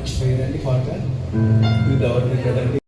expire అండి contract with government కదండి